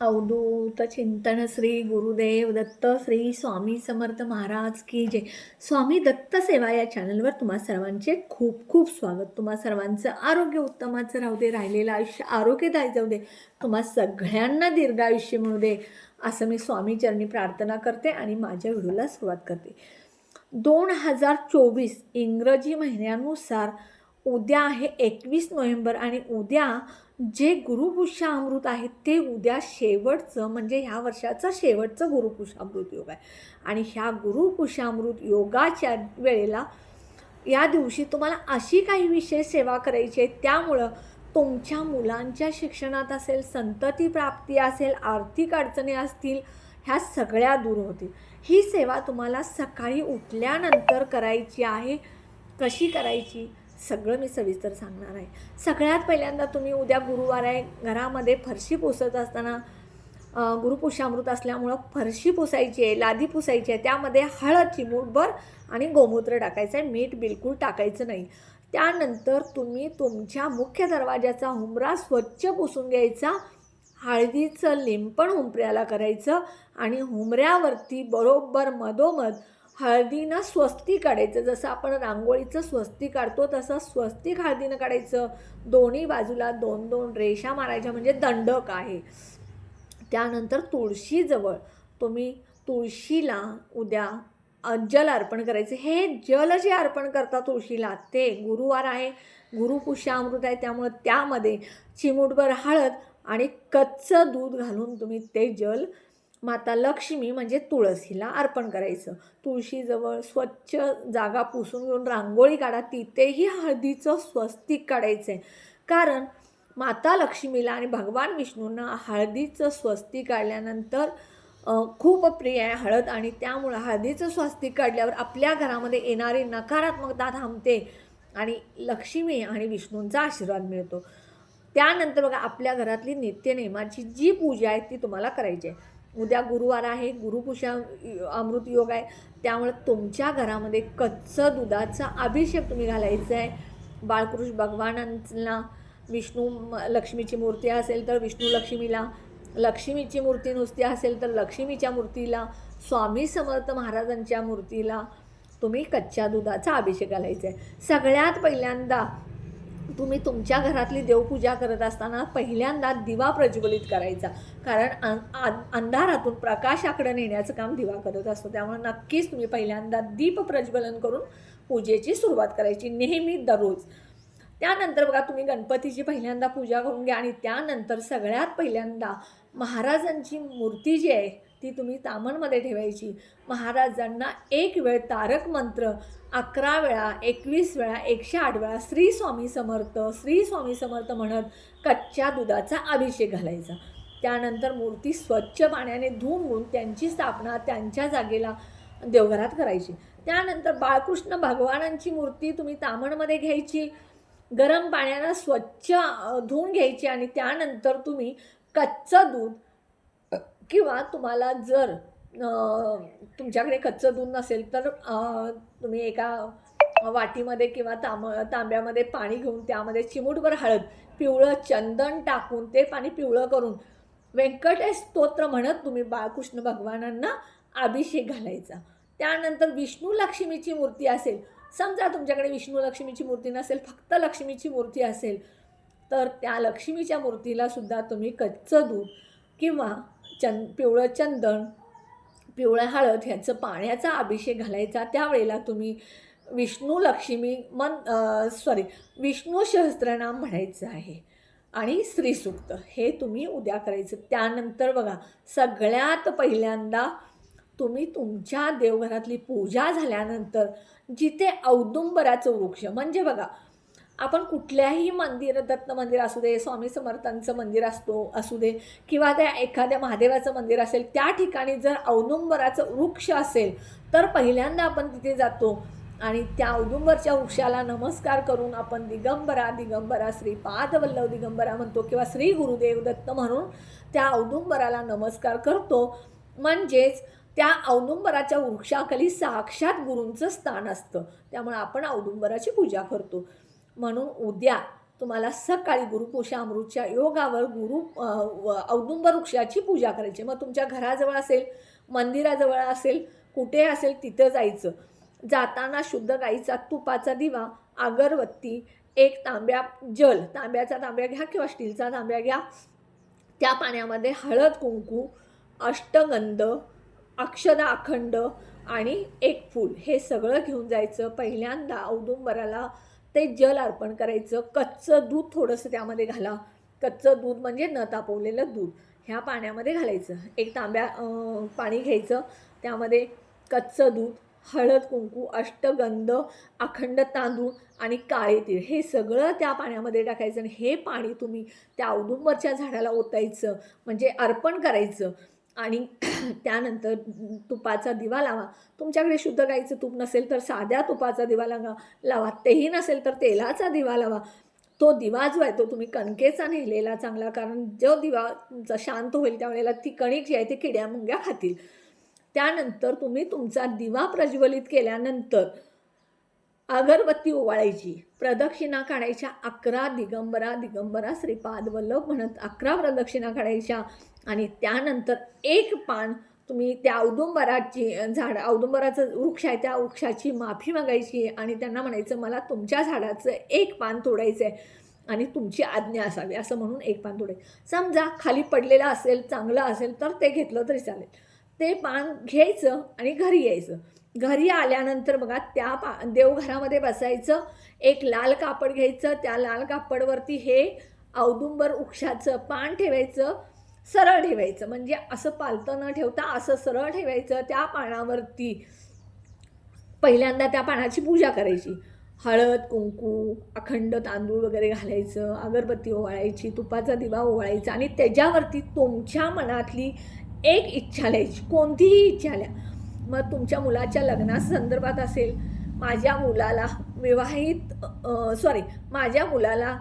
अवधूत चिंतन श्री गुरुदेव दत्त श्री स्वामी समर्थ महाराज की जय. स्वामी दत्त सेवा या चॅनलवर तुम्हा सर्वांचे खूप खूप स्वागत. तुम्हा सर्वांचं आरोग्य उत्तमाचं राहू दे राहिलेलं आयुष्य आरोग्यदायी जाऊ दे. तुम्हा सगळ्यांना दीर्घ आयुष्य मिळू दे असं मी स्वामीचरणी प्रार्थना करते आणि माझ्या व्हिडिओला सुरुवात करते. दोन हजार चोवीस इंग्रजी महिन्यानुसार उद्या आहे एकवीस नोव्हेंबर आणि उद्या जे गुरुपुष्य अमृत आहे ते उद्या शेवटचं म्हणजे ह्या वर्षाचं शेवटचं गुरुपुष्यामृत योग आहे. आणि ह्या गुरुपुष्यामृत योगाच्या वेळेला या दिवशी तुम्हाला अशी काही विशेष सेवा करायची आहे त्यामुळं तुमच्या मुलांच्या शिक्षणात असेल संतती प्राप्ती असेल आर्थिक अडचणी असतील ह्या सगळ्या दूर होतील. ही सेवा तुम्हाला सकाळी उठल्यानंतर करायची आहे. कशी करायची? सगळं मी सविस्तर सांगणार आहे. सगळ्यात पहिल्यांदा तुम्ही उद्या गुरुवार आहे घरामध्ये फरशी पुसत असताना गुरुपुषामृत असल्यामुळं फरशी पुसायची आहे लादी पुसायची आहे त्यामध्ये हळद चिमूटभर आणि गोमूत्र टाकायचं आहे. मीठ बिलकुल टाकायचं नाही. त्यानंतर तुम्ही तुमच्या मुख्य दरवाजाचा हुमरा स्वच्छ पुसून घ्यायचा. हळदीचं लिंपण हुंपऱ्याला करायचं आणि हुमऱ्यावरती बरोबर मधोमध हळदीनं स्वस्ती काढायचं. जसं आपण रांगोळीचं स्वस्ती काढतो तसं स्वस्तिक हळदीनं काढायचं. दोन्ही बाजूला दोन दोन रेषा मारायच्या म्हणजे दंडक आहे. त्यानंतर तुळशीजवळ तुम्ही तुळशीला उद्या जल अर्पण करायचे. हे जल जे अर्पण करता तुळशीला ते गुरुवार आहे. गुरुपुष्यामृत आहे. त्यामुळं त्यामध्ये चिमूटभर हळद आणि कच्चं दूध घालून तुम्ही ते जल माता लक्ष्मी म्हणजे तुळशीला अर्पण करायचं. तुळशीजवळ स्वच्छ जागा पुसून घेऊन रांगोळी काढा तिथेही हळदीचं स्वस्तिक काढायचं आहे कारण माता लक्ष्मीला आणि भगवान विष्णूंना हळदीचं स्वस्तिक काढल्यानंतर खूप प्रिय आहे हळद आणि त्यामुळं हळदीचं स्वस्तिक काढल्यावर आपल्या घरामध्ये येणारी नकारात्मकता थांबते आणि लक्ष्मी आणि विष्णूंचा आशीर्वाद मिळतो. त्यानंतर बघा आपल्या घरातली नित्यनेमाची जी पूजा आहे ती तुम्हाला करायची आहे. उद्या गुरुवार आहे गुरुपुषा अमृत योग आहे. त्यामुळे तुमच्या घरामध्ये कच्चं दुधाचा अभिषेक तुम्ही घालायचा आहे. बाळकृष्ण भगवानांना विष्णू म- लक्ष्मीची मूर्ती असेल तर विष्णू लक्ष्मीला लक्ष्मीची मूर्ती नुसती असेल तर लक्ष्मीच्या मूर्तीला स्वामी समर्थ महाराजांच्या मूर्तीला तुम्ही कच्च्या दुधाचा अभिषेक घालायचा आहे. सगळ्यात पहिल्यांदा तुम्ही तुमच्या घरातली देवपूजा करत असताना पहिल्यांदा दिवा प्रज्वलित करायचा. कारण आ- अंधारातून प्रकाशाकडे नेण्याचं काम दिवा करत असतो. त्यामुळे नक्कीच तुम्ही पहिल्यांदा दीप प्रज्वलन करून पूजेची सुरुवात करायची नेहमी दररोज. त्यानंतर बघा तुम्ही गणपतीची पहिल्यांदा पूजा करून घ्या आणि त्यानंतर सगळ्यात पहिल्यांदा महाराजांची मूर्ती जी आहे ती तुम्ही तामणमध्ये ठेवायची. महाराजांना एक वेळ तारक मंत्र अकरा वेळा एकवीस वेळा एकशे आठ वेळा श्री स्वामी समर्थ श्री स्वामी समर्थ म्हणत कच्च्या दुधाचा अभिषेक घालायचा. त्यानंतर मूर्ती स्वच्छ पाण्याने धुवून त्यांची स्थापना त्यांच्या जागेला देवघरात करायची. त्यानंतर बाळकृष्ण भगवानांची मूर्ती तुम्ही तामणमध्ये घ्यायची. गरम पाण्यानं स्वच्छ धुवून घ्यायची आणि त्यानंतर तुम्ही कच्चं दूध किंवा तुम्हाला जर तुमच्याकडे कच्चं दूध नसेल तर तुम्ही एका वाटीमध्ये किंवा तांब तांब्यामध्ये पाणी घेऊन त्यामध्ये चिमूटभर हळद पिवळं चंदन टाकून ते पाणी पिवळं करून व्यंकटेश स्तोत्र म्हणत तुम्ही बाळकृष्ण भगवानांना अभिषेक घालायचा. त्यानंतर विष्णू लक्ष्मीची मूर्ती असेल समजा तुमच्याकडे विष्णू लक्ष्मीची मूर्ती नसेल फक्त लक्ष्मीची मूर्ती असेल तर त्या लक्ष्मीच्या मूर्तीला सुद्धा तुम्ही कच्चं दूध किंवा चंद पिवळं चंदन पिवळं हळद ह्याचं पाण्याचा अभिषेक घालायचा. त्यावेळेला तुम्ही विष्णू लक्ष्मी मन सॉरी विष्णू सहस्त्रनाम म्हणायचं आहे आणि श्रीसूक्त हे तुम्ही उद्या करायचं. त्यानंतर बघा सगळ्यात पहिल्यांदा तुम्ही तुमच्या देवघरातली पूजा झाल्यानंतर जिथे औदुंबराचं वृक्ष म्हणजे बघा आपण कुठल्याही मंदिर दत्त मंदिर असू दे स्वामी समर्थांचं मंदिर असतो असू दे किंवा त्या एखाद्या महादेवाचं मंदिर असेल त्या ठिकाणी जर औदुंबराचं वृक्ष असेल तर पहिल्यांदा आपण तिथे जातो आणि त्या औदुंबरच्या वृक्षाला नमस्कार करून आपण दिगंबरा दिगंबरा श्री पादवल्लभ दिगंबरा म्हणतो किंवा श्री गुरुदेव दत्त म्हणून त्या औदुंबराला नमस्कार करतो. म्हणजेच त्या औदुंबराच्या वृक्षाखाली साक्षात गुरूंचं स्थान असतं. त्यामुळे आपण औदुंबराची पूजा करतो. म्हणून उद्या तुम्हाला सकाळी गुरुपुषामृतच्या योगावर गुरु औदुंब व- औदुंबर वृक्षाची पूजा करायची. मग तुमच्या घराजवळ असेल मंदिराजवळ असेल कुठे असेल तिथं जायचं. जाताना शुद्ध गाईचा तुपाचा दिवा अगरबत्ती एक तांब्या जल तांब्याचा तांब्या घ्या किंवा स्टीलचा तांब्या घ्या. त्या पाण्यामध्ये हळद कुंकू अष्टगंध अक्षदा अखंड आणि एक फूल हे सगळं घेऊन जायचं. पहिल्यांदा औदुंबराला ते जल अर्पण करायचं कच्चं दूध थोडंसं त्यामध्ये घाला. कच्चं दूध म्हणजे न तापवलेलं दूध. ह्या पाण्यामध्ये घालायचं. एक तांब्या पाणी घ्यायचं. त्यामध्ये कच्चं दूध हळद कुंकू अष्टगंध अखंड तांदूळ आणि काळे तीळ. हे सगळं त्या पाण्यामध्ये टाकायचं आणि हे पाणी तुम्ही त्या औदुंबरच्या झाडाला ओतायचं. म्हणजे अर्पण करायचं. आणि त्यानंतर तुपाचा दिवा लावा. तुमच्याकडे शुद्ध गाईचं तूप नसेल तर साध्या तुपाचा दिवा लावा. लावा. तेही नसेल तर तेलाचा दिवा लावा. तो दिवा जो आहे तो तुम्ही कणकेचा नेलेला चांगला कारण जो दिवा तुमचा शांत होईल त्यावेळेला ती कणिक जी आहे ती किड्या मुंग्या खातील. त्यानंतर तुम्ही तुमचा दिवा प्रज्वलित केल्यानंतर अगरबत्ती ओवाळायची प्रदक्षिणा काढायच्या अकरा दिगंबरा दिगंबरा श्रीपाद वल्लभ म्हणत अकरा प्रदक्षिणा काढायच्या आणि त्यानंतर एक पान तुम्ही त्या औदुंबराची झाड औदुंबराचं वृक्ष आहे त्या वृक्षाची माफी मागायची आणि त्यांना म्हणायचं मला तुमच्या झाडाचं एक पान तोडायचं आहे आणि तुमची आज्ञा असावी असं म्हणून एक पान तोडायचं. समजा खाली पडलेलं असेल चांगलं असेल तर ते घेतलं तरी चालेल. ते पान घ्यायचं आणि घरी यायचं. घरी आल्यानंतर बघा त्या पा देवघरामध्ये बसायचं एक लाल कापड घ्यायचं त्या लाल कापडवरती हे औदुंबर उक्षाचं पान ठेवायचं सरळ ठेवायचं. म्हणजे असं पालतं न ठेवता असं सरळ ठेवायचं त्या पानावरती पहिल्यांदा त्या पानाची पूजा करायची. हळद कुंकू अखंड तांदूळ वगैरे घालायचं अगरबत्ती ओवाळायची तुपाचा दिवा ओवाळायचा आणि त्याच्यावरती तुमच्या मनातली एक इच्छा लिहायची. कोणतीही इच्छा लिहा. मग तुमच्या मुलाच्या लग्नासंदर्भात असेल माझ्या मुलाला विवाहित सॉरी माझ्या मुलाला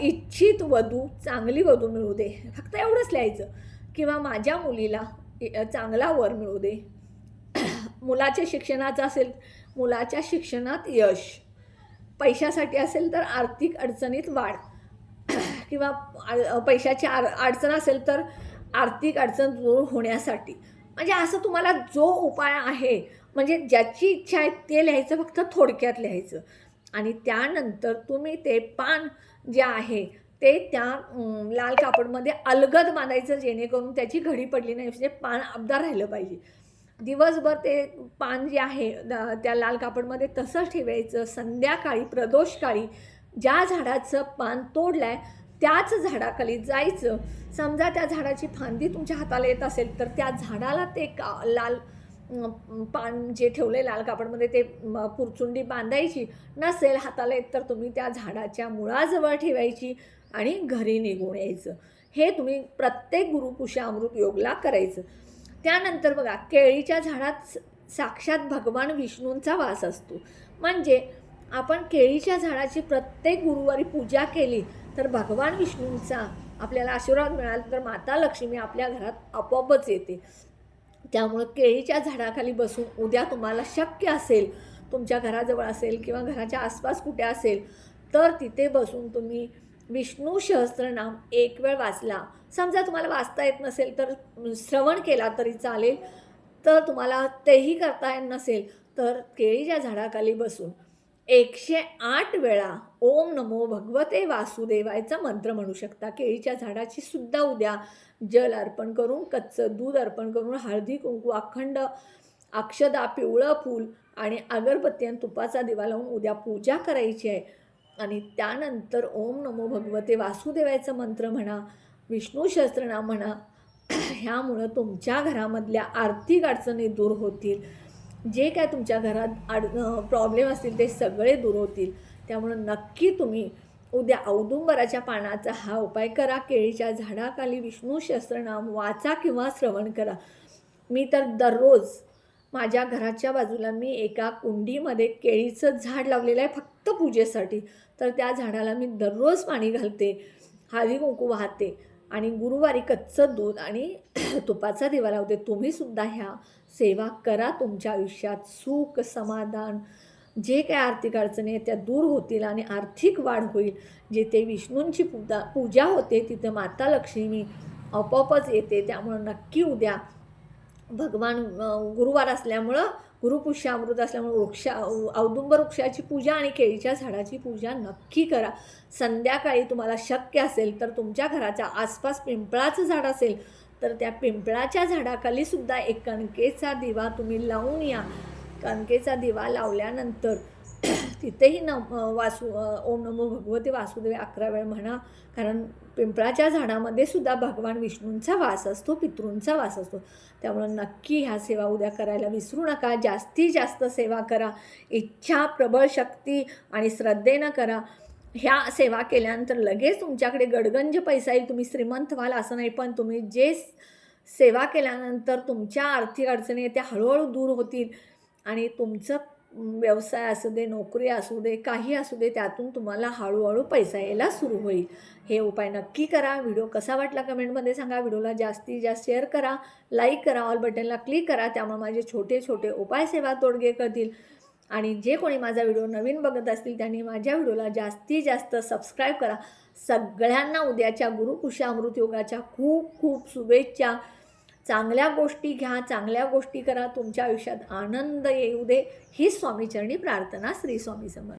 इच्छित वधू चांगली वधू मिळू दे. फक्त एवढंच लिहायचं. किंवा माझ्या मुलीला चांगला वर मिळू दे. मुलाच्या शिक्षणाचं असेल मुलाच्या शिक्षणात यश. पैशासाठी असेल तर आर्थिक अडचणीत वाढ. किंवा पैशाची आर अडचण असेल तर आर्थिक अडचण दूर होण्यासाठी. म्हणजे असं तुम्हाला जो उपाय आहे म्हणजे ज्याची इच्छा आहे ते लिहायचं फक्त थोडक्यात लिहायचं. आणि त्यानंतर तुम्ही ते पान जे आहे ते त्या लाल कापडमध्ये अलगद बांधायचं जेणेकरून त्याची घडी पडली नाही म्हणजे पान अबदार राहिलं पाहिजे. दिवसभर ते पान जे आहे त्या लाल कापडमध्ये तसंच ठेवायचं. संध्याकाळी प्रदोषकाळी ज्या झाडाचं पान तोडलं आहे त्याच झाडाखाली जायचं. समजा त्या झाडाची फांदी तुमच्या हाताला येत असेल तर त्या झाडाला ते का लाल पान जे ठेवले लाल कापडमध्ये ते पुरचुंडी बांधायची नसेल हाताला येत तर तुम्ही त्या झाडाच्या मुळाजवळ ठेवायची आणि घरी निघून यायचं. हे तुम्ही प्रत्येक गुरुपुषा अमृत योगला करायचं. त्यानंतर बघा केळीच्या झाडात स- साक्षात भगवान विष्णूंचा वास असतो. म्हणजे आपण केळीच्या झाडाची प्रत्येक गुरुवारी पूजा केली तर भगवान विष्णूंचा आपल्याला आशीर्वाद मिळाला तर माता लक्ष्मी आपल्या घरात आपोआपच येते. त्यामुळं केळीच्या झाडाखाली बसून उद्या तुम्हाला शक्य असेल तुमच्या घराजवळ असेल किंवा घराच्या आसपास कुठे असेल तर तिथे बसून तुम्ही विष्णू सहस्त्रनाम एक वेळ वाचला. समजा तुम्हाला वाचता येत नसेल तर श्रवण केला तरी चालेल तर तुम्हाला तेही करता येत नसेल तर केळीच्या झाडाखाली बसून एकशे आठ वेळा ओम नमो भगवते वासुदेवायचा मंत्र म्हणू शकता. केळीच्या झाडाची सुद्धा उद्या जल अर्पण करून कच्चं दूध अर्पण करून हळदी कुंकू अखंड अक्षदा पिवळं फूल आणि अगरबत्ती आणि तुपाचा दिवा लावून उद्या पूजा करायची आहे. आणि त्यानंतर ओम नमो भगवते वासुदेवायचं मंत्र म्हणा विष्णू सहस्त्रनाम म्हणा ह्यामुळं तुमच्या घरामधल्या आर्थिक अडचणी दूर होतील. जे काय तुमच्या घरात अड प्रॉब्लेम असतील ते सगळे दूर होतील. त्यामुळं नक्की तुम्ही उद्या औदुंबराच्या पानाचा हा उपाय करा केळीच्या झाडाखाली विष्णू सहस्रनाम वाचा किंवा श्रवण करा. मी तर दररोज माझ्या घराच्या बाजूला मी एका कुंडीमध्ये केळीचं झाड लावलेलं आहे फक्त पूजेसाठी. तर त्या झाडाला मी दररोज पाणी घालते हळदी कुंकू वाहते आणि गुरुवारी कच्चं दूध आणि तुपाचा दिवा लावते. तुम्हीसुद्धा ह्या सेवा करा तुमच्या आयुष्यात. सुख समाधान जे काय आर्थिक अडचणी आहेत त्या दूर होतील आणि आर्थिक वाढ होईल. जिथे विष्णूंची पूजा पूजा होते तिथे माता लक्ष्मी आपोआपच येते. त्यामुळं नक्की उद्या भगवान गुरुवार असल्यामुळं गुरुपुष्य अमृत असल्यामुळं वृक्षा औदुंब वृक्षाची पूजा आणि केळीच्या झाडाची पूजा नक्की करा. संध्याकाळी तुम्हाला शक्य असेल तर तुमच्या घराच्या आसपास पिंपळाचं झाड असेल तर त्या पिंपळाच्या झाडाखाली सुद्धा एक कणकेचा दिवा तुम्ही लावून या. कणकेचा दिवा लावल्यानंतर तिथेही न वासू ओम नमो भगवते वासुदेव अकरा वेळ म्हणा. कारण पिंपळाच्या झाडामध्ये सुद्धा भगवान विष्णूंचा वास असतो पितृंचा वास असतो. त्यामुळं नक्की ह्या सेवा उद्या करायला विसरू नका. जास्तीत जास्त सेवा करा. इच्छा प्रबळ शक्ती आणि श्रद्धेनं करा. ह्या सेवा केल्यानंतर लगेच तुमच्याकडे गडगंज पैसा येईल तुम्ही श्रीमंत व्हाल असं नाही पण तुम्ही जे सेवा केल्यानंतर तुमच्या आर्थिक अडचणी त्या हळूहळू दूर होतील. आणि तुमचं व्यवसाय असू दे नोकरी असू दे काही असू दे त्यातून तुम्हाला हळूहळू पैसा यायला सुरू होईल. हे उपाय नक्की करा. व्हिडिओ कसा वाटला कमेंटमध्ये सांगा. व्हिडिओला जास्तीत जास्त शेअर करा. लाईक करा. ऑल बटनला क्लिक करा. त्यामुळे माझे छोटे छोटे उपाय सेवा तोडगे करतील. आणि जे कोणी माझा व्हिडिओ नवीन बघत असतील त्यांनी माझ्या व्हिडिओला जास्तीत जास्त सबस्क्राईब करा. सगळ्यांना उद्याच्या गुरुकुशा अमृत योगाच्या खूप खूप शुभेच्छा. चांगल्या गोष्टी घ्या चांगल्या गोष्टी करा. तुमच्या आयुष्यात आनंद येऊ दे. ही स्वामीचरणी प्रार्थना श्री स्वामी समर्थ.